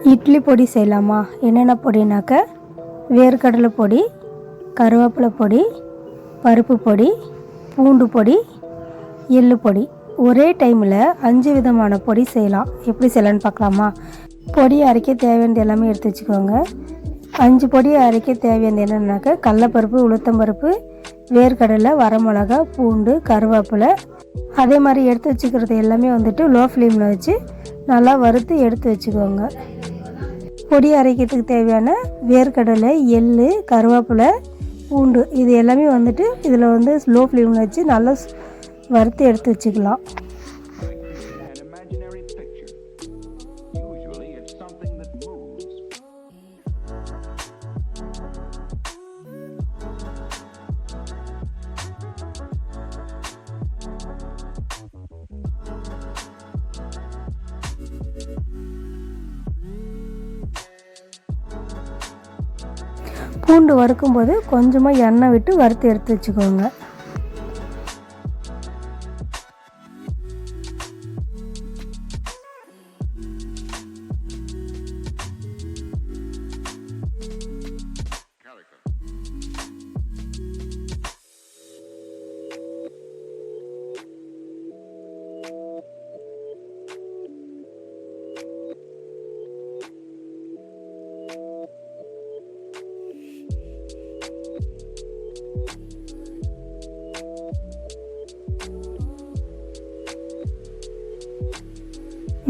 இட்லி பொடி செய்யலாமா? என்னென்ன பொடினாக்க? வேர்க்கடலை பொடி கருவேப்பிலை பொடி பருப்பு பொடி பூண்டு பொடி எள்ளு பொடி. ஒரே டைமில் அஞ்சு விதமான பொடி செய்யலாம். எப்படி செய்யலான்னு பார்க்கலாமா? பொடி அரைக்க தேவையானது எல்லாமே எடுத்து வச்சுக்கோங்க. அஞ்சு பொடி அரைக்க தேவையானது என்னென்னாக்கா கடலப்பருப்பு உளுத்தம்பருப்பு வேர்க்கடலை வரமிளகா பூண்டு கருவேப்பிலை. அதே மாதிரி எடுத்து வச்சுக்கிறது எல்லாமே வந்துட்டு லோ ஃப்ளேமில் வச்சு நல்லா வறுத்து எடுத்து வச்சுக்கோங்க. பொடி அரைக்கிறதுக்கு தேவையான வேர்க்கடலை எள் கருவேப்பிலை பூண்டு இது எல்லாமே வந்துட்டு இதில் வந்து ஸ்லோ ஃப்ளேமில் வச்சு நல்லா வறுத்து எடுத்து வச்சுக்கலாம். பூண்டு வறுக்கும்போது கொஞ்சமாக எண்ணெய் விட்டு வறுத்து எடுத்து வச்சுக்கோங்க.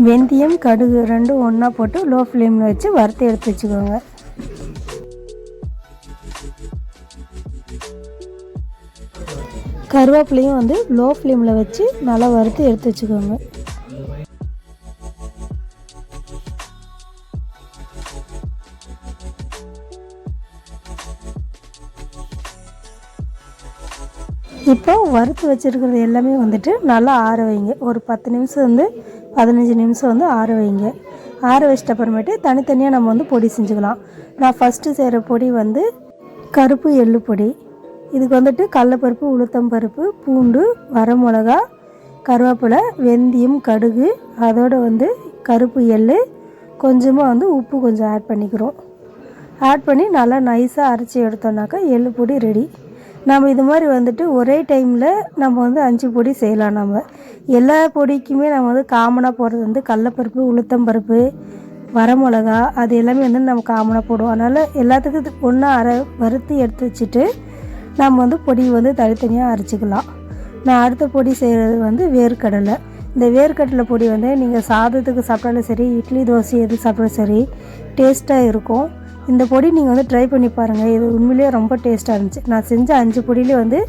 வெந்தயம் கடுகு ரெண்டும் ஒன்றா போட்டு லோ ஃப்ளேமில் வச்சு வறுத்து எடுத்து வச்சுக்கோங்க. கருவேப்பிலையும் வந்து லோ ஃப்ளேமில் வச்சு நல்லா வறுத்து எடுத்து வச்சுக்கோங்க. இப்போ வறுத்து வச்சுருக்கிறது எல்லாமே வந்துட்டு நல்லா ஆற வைங்க. ஒரு பத்து நிமிஷம் வந்து பதினஞ்சு நிமிஷம் வந்து ஆற வைங்க. ஆற வச்சிட்ட அப்புறமேட்டு தனித்தனியாக நம்ம வந்து பொடி செஞ்சுக்கலாம். நான் ஃபஸ்ட்டு செய்கிற பொடி வந்து கருப்பு எள்ளு பொடி. இதுக்கு வந்துட்டு கடலப்பருப்பு உளுத்தம்பருப்பு பூண்டு வரமிளகா கருவேப்பிலை வெந்தயம் கடுகு அதோட வந்து கருப்பு எள்ளு கொஞ்சமாக வந்து உப்பு கொஞ்சம் ஆட் பண்ணிக்கிறோம். ஆட் பண்ணி நல்லா நைஸாக அரைச்சி எடுத்தோம்னாக்கா எள்ளு பொடி ரெடி நம்ம இது மாதிரி வந்துட்டு ஒரே டைமில் நம்ம வந்து அஞ்சு பொடி செய்யலாம் நம்ம. எல்லா பொடிக்குமே நம்ம வந்து காமனாக போடுறது வந்து கடலப்பருப்பு உளுத்தம்பருப்பு வரமிளகா அது எல்லாமே வந்து நம்ம காமனாக போடுவோம். அதனால் எல்லாத்துக்கும் ஒன்றா அரை வறுத்து எடுத்து வச்சுட்டு நம்ம வந்து பொடி வந்து தனித்தனியாக அரைச்சிக்கலாம். நான் அடுத்த பொடி செய்கிறது வந்து வேர்க்கடலை. இந்த வேர்க்கடலை பொடி வந்து நீங்கள் சாதத்துக்கு சாப்பிட்டாலும் சரி இட்லி தோசை எது சாப்பிட்டாலும் சரி டேஸ்ட்டாக இருக்கும். இந்த பொடி நீங்கள் வந்து ட்ரை பண்ணி பாருங்கள் இது உண்மையிலேயே ரொம்ப டேஸ்ட்டாக இருந்துச்சு. நான் செஞ்ச அஞ்சு பொடியிலே வந்து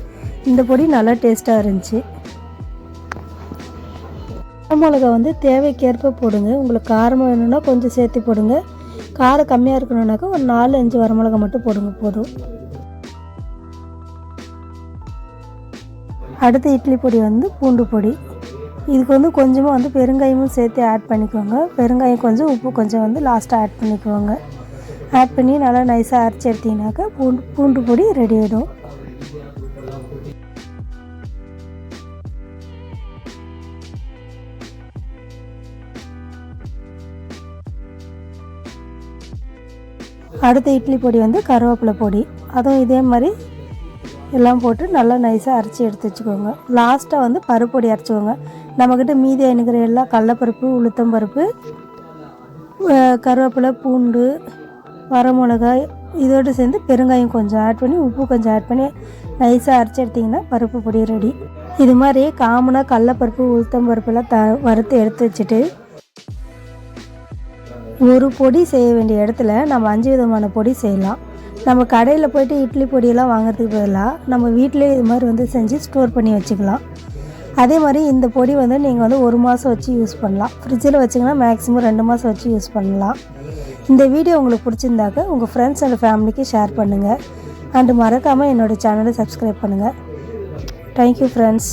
இந்த பொடி நல்லா டேஸ்ட்டாக இருந்துச்சு. மிளகா வந்து தேவைக்கேற்ப போடுங்க. உங்களுக்கு காரமாக வேணும்னா கொஞ்சம் சேர்த்து போடுங்க. காரம் கம்மியாக இருக்கணும்னாக்கா ஒரு நாலு அஞ்சு வரமிளகா மட்டும் போடுங்க போதும். அடுத்த இட்லி பொடி வந்து பூண்டு பொடி. இதுக்கு வந்து கொஞ்சமாக வந்து பெருங்காயமும் சேர்த்து ஆட் பண்ணிக்கோங்க. பெருங்காயம் கொஞ்சம் உப்பு கொஞ்சம் வந்து லாஸ்ட்டாக ஆட் பண்ணிக்குவோங்க ஆட் பண்ணி நல்லா நைஸாக அரைச்சி எடுத்திங்கனாக்கா பூண்டு பூண்டு பொடி ரெடி ஆகிடும் அடுத்த இட்லி பொடி வந்து கருவேப்பிலை பொடி. அதுவும் இதே மாதிரி எல்லாம் போட்டு நல்லா நைஸாக அரைச்சி எடுத்து வச்சுக்கோங்க. லாஸ்ட்டாக வந்து பருப்பொடி அரைச்சிக்கோங்க. நம்மக்கிட்ட மீதி அணுகிற எல்லாம் கடலப்பருப்பு உளுத்தம்பருப்பு பருப்பு கருவேப்பிலை பூண்டு வரமிளகாய் இதோடு சேர்ந்து பெருங்காயம் கொஞ்சம் ஆட் பண்ணி உப்பு கொஞ்சம் ஆட் பண்ணி நைஸாக அரைச்சி எடுத்திங்கன்னா பருப்பு பொடி ரெடி இது மாதிரி காமனாக கடலப்பருப்பு உளுத்தம் உளுத்தம்பருப்புலாம் த வறுத்து எடுத்து வச்சுட்டு ஒரு பொடி செய்ய வேண்டிய இடத்துல நம்ம அஞ்சு விதமான பொடி செய்யலாம். நம்ம கடையில் போயிட்டு இட்லி பொடியெல்லாம் வாங்குறதுக்கு பதிலாக நம்ம வீட்டிலே இது மாதிரி வந்து செஞ்சு ஸ்டோர் பண்ணி வச்சுக்கலாம். அதே மாதிரி இந்த பொடி வந்து நீங்கள் வந்து ஒரு மாதம் வச்சு யூஸ் பண்ணலாம். ஃப்ரிட்ஜில் வச்சிங்கன்னா மேக்ஸிமம் ரெண்டு மாதம் வச்சு யூஸ் பண்ணலாம். இந்த வீடியோ உங்களுக்கு பிடிச்சிருந்தாக்க உங்கள் ஃப்ரெண்ட்ஸ் அண்ட் ஃபேமிலிக்கு ஷேர் பண்ணுங்கள் அண்டு மறக்காமல் என்னோடய சேனலை சப்ஸ்கிரைப் பண்ணுங்கள் தேங்க்யூ ஃப்ரெண்ட்ஸ்